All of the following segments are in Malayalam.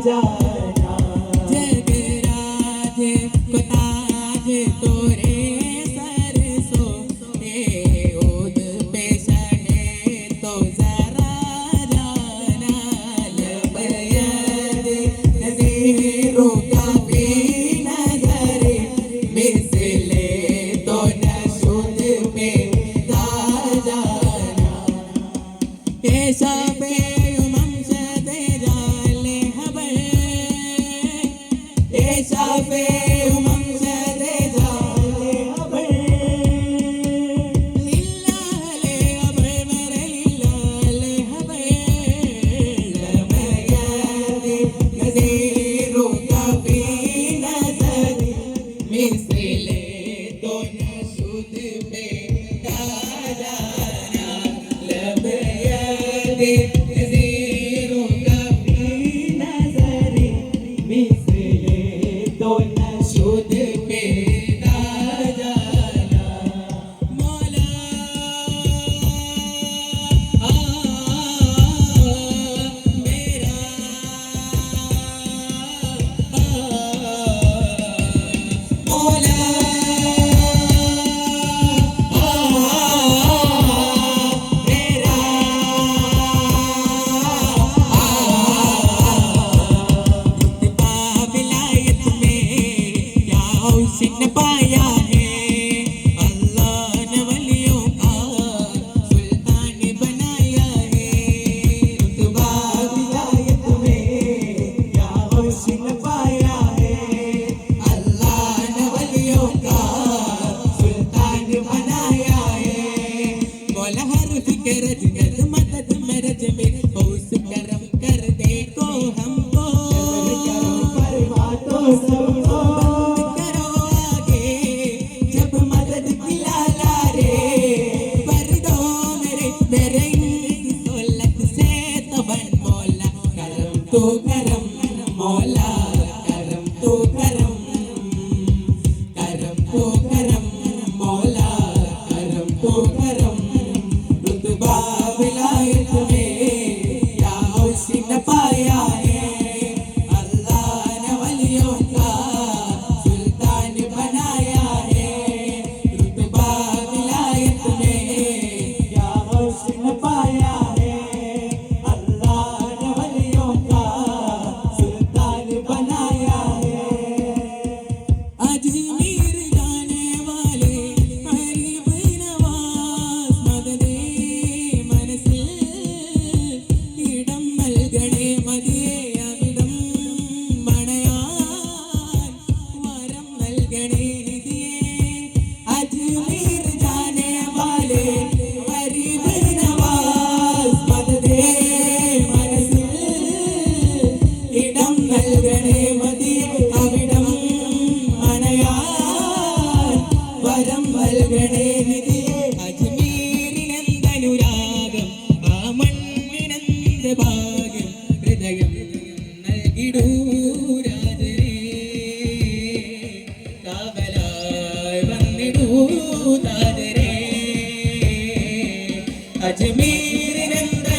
die. it's Chopin. സിന്നെ പായാനേ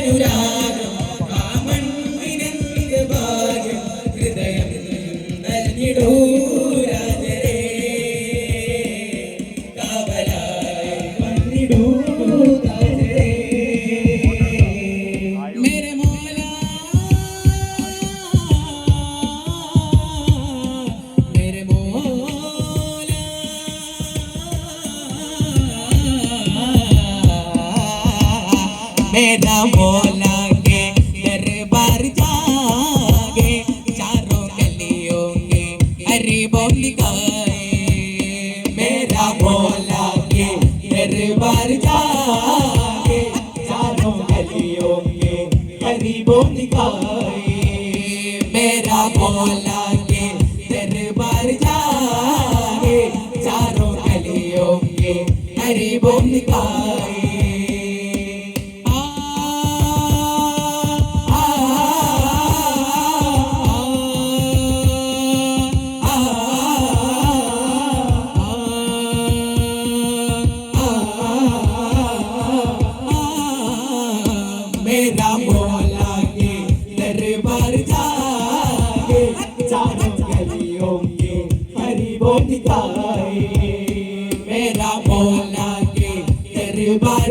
അനുരാഗം കാമൻ വിനന്ദ ഭാഗ്യം ഹൃദയം നൽകിടൂ രാജരേ കാവലായി വന്നിടൂ मेरा वो गलियों के गरीबों दिखाए मेरा मौला के दरबार जाए चारों गलियों के गरीबों दिखाए आ, हरिबो दिखाए मेरा मौला के दरबार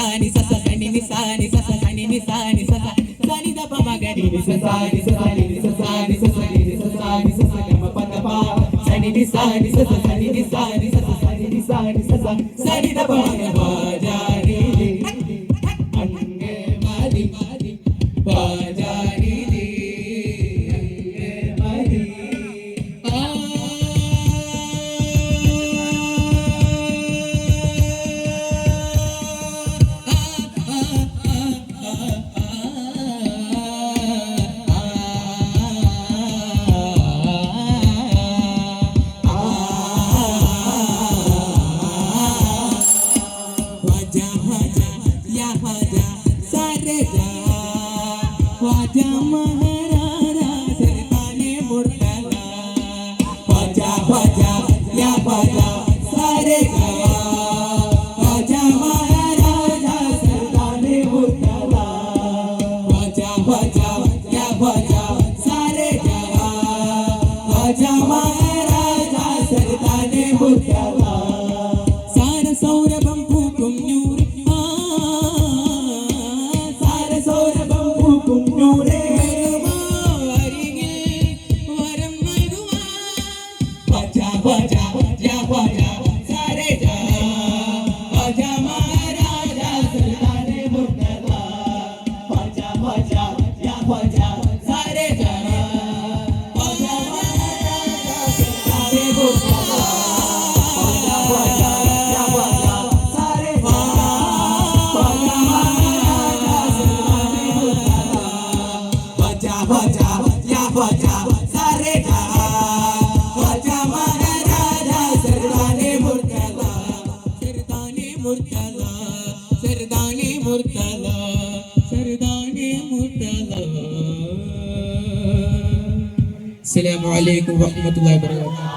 sani sasa sani ni sani sasa sani ni sani sasa sani da pa magari ni sasa sani sani ni sasa sani sasa ni sasa sani sasa kama pata pa sani ni sani sasa sani ni sani sasa sani ni sani sasa sani da pa magari Bye-bye. سردانی مرتلا سردانی مرتلا۔ السلام علیکم ورحمۃ اللہ وبرکاتہ۔